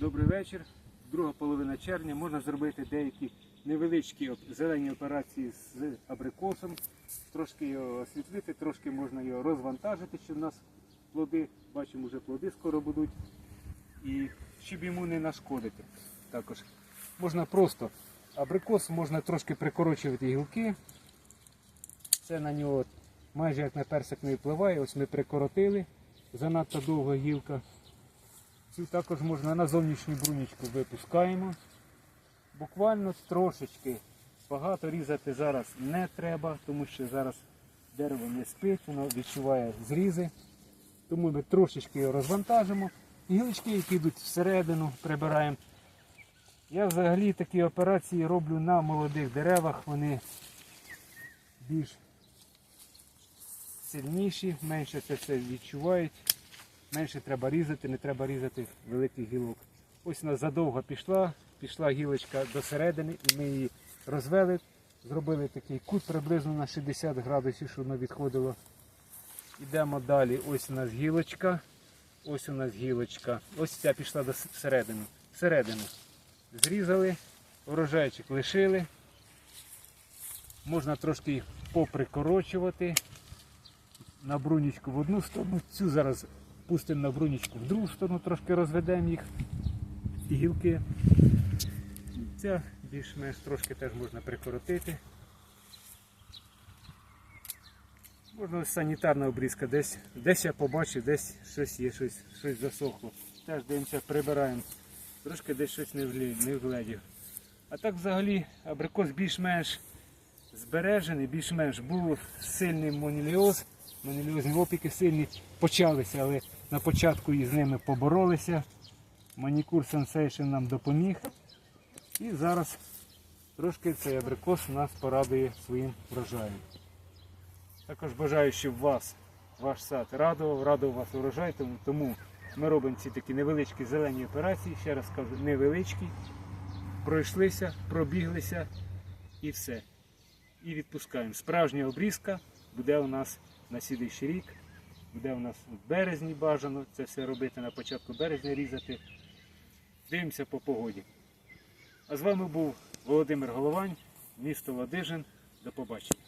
Добрий вечір. Друга половина червня можна зробити деякі невеличкі зелені операції з абрикосом, трошки його освітлити, трошки можна його розвантажити, щоб у нас плоди, бачимо, вже плоди скоро будуть. І щоб йому не нашкодити. Також можна просто абрикос, можна трошки прикорочувати гілки. Це на нього майже як на персик не впливає. Ось ми прикоротили. Занадто довга гілка. Цю також можна на зовнішню брунічку випускаємо. Буквально трошечки. Багато різати зараз не треба, тому що зараз дерево не спить, воно відчуває зрізи. Тому ми трошечки його розвантажимо. Гілочки, які йдуть всередину, прибираємо. Я взагалі такі операції роблю на молодих деревах. Вони більш сильніші, менше це все відчувають. Менше треба різати, не треба різати великих гілок. Ось вона задовго пішла, пішла гілочка до середини, і ми її розвели, зробили такий кут приблизно на 60 градусів, щоб воно відходило. Йдемо далі. Ось у нас гілочка. Ось у нас гілочка. Ось ця пішла до середини. Всередину. Зрізали, урожайчик лишили. Можна трошки поприкорочувати на брунічку в одну сторону, цю зараз пустимо на брунічку в другу сторону, трошки розведемо їх. І гілки. Ця більш-менш трошки теж можна прикоротити. Можна ось санітарна обрізка, десь, десь я побачив, десь щось є, щось, щось засохло. Теж дивимося, прибираємо. Трошки десь щось не вгледів. А так взагалі абрикос більш-менш збережений, більш-менш був сильний моніліоз. Моніліозні опіки сильні почалися, але на початку із ними поборолися. Манікур Sensation нам допоміг. І зараз трошки цей абрикос нас порадує своїм врожаєм. Також бажаю, щоб вас, ваш сад радував, радував вас урожай, тому ми робимо ці такі невеличкі зелені операції, ще раз кажу, невеличкі. Пройшлися, пробіглися і все. І відпускаємо. Справжня обрізка буде у нас на слідуючий рік. Буде у нас в березні бажано це все робити на початку березня різати. Дивимося по погоді. А з вами був Володимир Головань, місто Ладижин. До побачення.